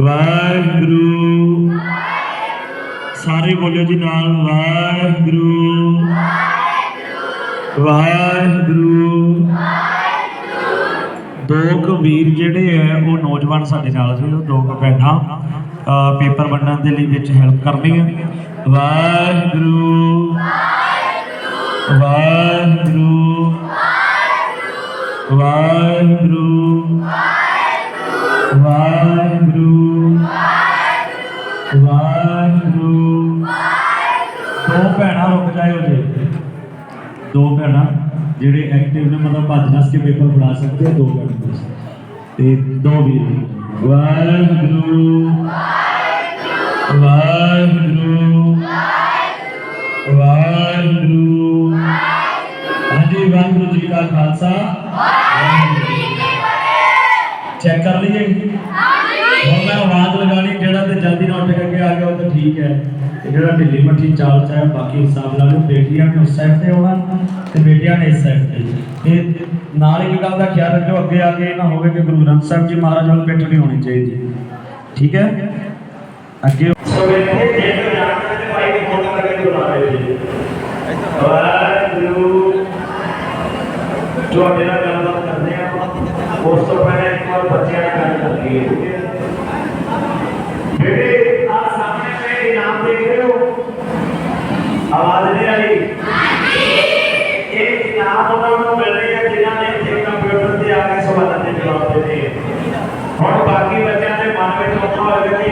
ਵਾਹਿਗੁਰੂ। ਸਾਰੇ ਬੋਲਿਓ ਜੀ ਨਾਲ, ਵਾਹਿਗੁਰੂ। ਵਾਹਿਗੁਰੂ। ਦੋ ਕੁ ਵੀਰ ਜਿਹੜੇ ਹੈ ਉਹ ਨੌਜਵਾਨ ਸਾਡੇ ਨਾਲ ਸੀ, ਉਹ ਦੋ ਕੁ ਭੈਣਾਂ ਪੇਪਰ ਵੰਡਣ ਦੇ ਲਈ ਵਿੱਚ ਹੈਲਪ ਕਰਨੀ ਹੈ ਵਾਹਿਗੁਰੂ ਵਾਹਿਗੁਰੂ। ਵਾਹਿਗੁਰੂ। ਵਾਹਿਗੁਰੂ। ਵਾਹਿਗੁਰੂ। ਦੋ ਭੈਣਾਂ ਰੁਕ ਜਾਇਓ ਜੀ। ਦੋ ਭੈਣਾਂ ਜਿਹੜੇ ਐਕਟਿਵ ਨੇ ਮਤਲਬ ਭੱਜ ਨੱਸ ਕੇ ਪੇਪਰ ਫੜਾ ਸਕਦੇ ਆ ਦੋ ਭੈਣਾਂ ਤੇ ਦੋ ਵੀਰ। ਵਾਹਿਗੁਰੂ। ਵਾਹਿਗੁਰੂ। ਚੈੱਕ ਕਰ ਲਈਏ। ਹੁਣ ਮੈਂ ਆਵਾਜ਼ ਲਗਾਣੀ ਜਿਹੜਾ ਤੇ ਜਲਦੀ ਨਾਲ ਉੱਠ ਕੇ ਆ ਗਿਆ, ਉਹ ਤਾਂ ਠੀਕ ਹੈ। ਤੇ ਜਿਹੜਾ ਢਿੱਲੀ ਮੱਠੀ ਚਾਲ ਚਾਹੇ ਬਾਕੀ ਹਿਸਾਬ ਲਾ ਲਓ, ਬੇਟੀਆਂ ਨੇ ਉਸ ਸਾਈਡ ਤੇ ਆਉਣਾ ਤੇ ਬੇਟੀਆਂ ਨੇ ਇਸ ਸਾਈਡ ਤੇ। ਤੇ ਨਾਲ ਇੱਕ ਗੱਲ ਦਾ ਖਿਆਲ ਰੱਖਿਓ, ਅੱਗੇ ਆ ਕੇ ਇਹ ਨਾ ਹੋਵੇ ਕਿ ਗੁਰੂ ਗ੍ਰੰਥ ਸਾਹਿਬ ਜੀ ਮਹਾਰਾਜ ਵੱਲ ਪਿੱਠ ਨਹੀਂ ਹੋਣੀ ਚਾਹੀਦੀ। ਠੀਕ ਹੈ? ਅੱਗੇ ਸੋ ਵੇਖੋ ਜੇ ਤੇ ਜਾਣਦੇ ਤੇ ਭਾਈ ਦੀ ਫੋਟੋ ਕਰਕੇ ਬੁਲਾ ਰਹੇ ਜੀ। ਵਾਹਿਗੁਰੂ। ਤੁਹਾਡੇ ਨਾਲ ਗੱਲਬਾਤ ਕਰਦੇ ਆ ਉਸ ਤੋਂ ਪਹਿਲਾਂ ਇੱਕ ਵਾਰ ਬੱਚਿਆਂ ਨਾਲ ਗੱਲ ਕਰੀਏ ਬੇਟੇ ਆ ਸਾਹਮਣੇ ਤੇ ਇਨਾਮ ਦੇਖ ਰਹੇ ਹੋ ਆਵਾਜ਼ ਨਹੀਂ ਆ ਰਹੀ ਇਹ ਇਨਾਮ ਉਹਨਾਂ ਨੂੰ ਮਿਲ ਰਹੇ ਆ ਜਿਨ੍ਹਾਂ ਨੇ ਇੱਥੇ ਕੰਪਿਊਟਰ ਤੇ ਆ ਕੇ ਸਵਾਲਾਂ ਦੇ ਜਵਾਬ ਦਿੱਤੇ ਆ। ਹੁਣ ਬਾਕੀ ਬੱਚਿਆਂ ਦੇ ਮਨ ਵਿੱਚ ਉੱਠਾ ਹੋਵੇਗਾ ਕਿ